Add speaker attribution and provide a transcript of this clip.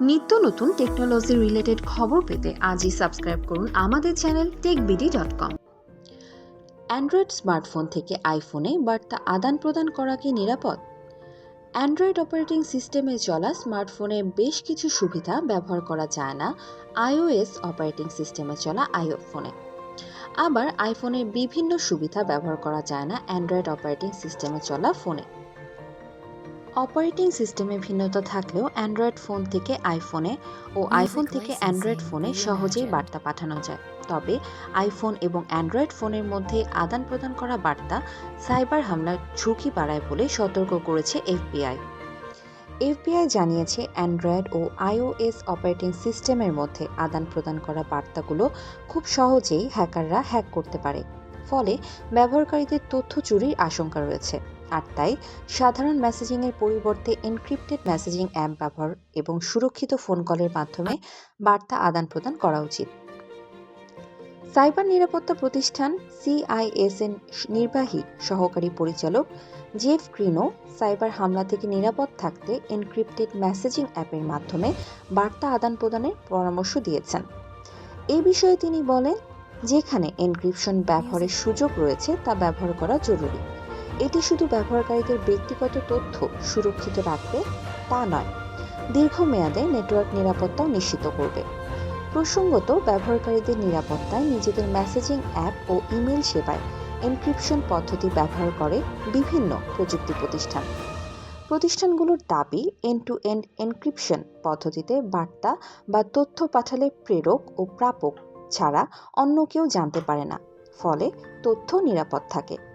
Speaker 1: নিত্য নতুন technology related খবর পেতে আজই সাবস্ক্রাইব করুন আমাদের channel TechBD dot com Android smartphone থেকে আইফোনে বার্তা আদান প্রদান করা কি নিরাপদ? অ্যান্ড্রয়েড অপারেটিং সিস্টেমে চলা স্মার্টফোনে বেশ কিছু সুবিধা ব্যবহার করা যায় না আইওএস অপারেটিং সিস্টেমে চলা আইও ফোনে আবার আইফোনের বিভিন্ন সুবিধা ব্যবহার করা যায় না অ্যান্ড্রয়েড অপারেটিং সিস্টেমে চলা ফোনে অপারেটিং সিস্টেমে ভিন্নতা থাকলেও অ্যান্ড্রয়েড ফোন থেকে আইফোনে ও আইফোন থেকে অ্যান্ড্রয়েড ফোনে সহজেই বার্তা পাঠানো যায়। তবে আইফোন এবং অ্যান্ড্রয়েড ফোনের মধ্যে আদান প্রদান করা বার্তা সাইবার হামলার ঝুঁকি বাড়ায় বলে সতর্ক করেছে এফবিআই। এফবিআই জানিয়েছে অ্যান্ড্রয়েড ও আইওএস অপারেটিং সিস্টেমের মধ্যে আদান প্রদান করা বার্তাগুলো খুব সহজেই হ্যাকাররা হ্যাক করতে পারে। ফলে ব্যবহারকারীদের তথ্য চুরির আশঙ্কা রয়েছে। আর তাই সাধারণ মেসেজিংয়ের পরিবর্তে এনক্রিপ্টেড মেসেজিং অ্যাপ ব্যবহার এবং সুরক্ষিত ফোন কলের মাধ্যমে বার্তা আদান প্রদান করা উচিত। সাইবার নিরাপত্তা প্রতিষ্ঠান সিআইএসএন নির্বাহী সহকারী পরিচালক জেফ গ্রিনো সাইবার হামলা থেকে নিরাপদ থাকতে এনক্রিপ্টেড মেসেজিং অ্যাপের মাধ্যমে বার্তা আদান প্রদানের পরামর্শ দিয়েছেন। এই বিষয়ে তিনি বলেন, যেখানে এনক্রিপশন ব্যবহারের সুযোগ রয়েছে তা ব্যবহার করা জরুরি। এটি শুধু ব্যবহারকারীদের ব্যক্তিগত তথ্য সুরক্ষিত রাখবে তা নয়, দীর্ঘমেয়াদে নেটওয়ার্ক নিরাপত্তাও নিশ্চিত করবে। প্রসঙ্গত, ব্যবহারকারীদের নিরাপত্তায় নিজেদের মেসেজিং অ্যাপ ও ইমেল সেবায় এনক্রিপশন পদ্ধতি ব্যবহার করে বিভিন্ন প্রযুক্তি প্রতিষ্ঠান। প্রতিষ্ঠানগুলোর দাবি এন্ড টু এন্ড এনক্রিপশন পদ্ধতিতে বার্তা বা তথ্য পাঠালে প্রেরক ও প্রাপক ছাড়া অন্য কেউ জানতে পারে না, ফলে তথ্য নিরাপদ থাকে।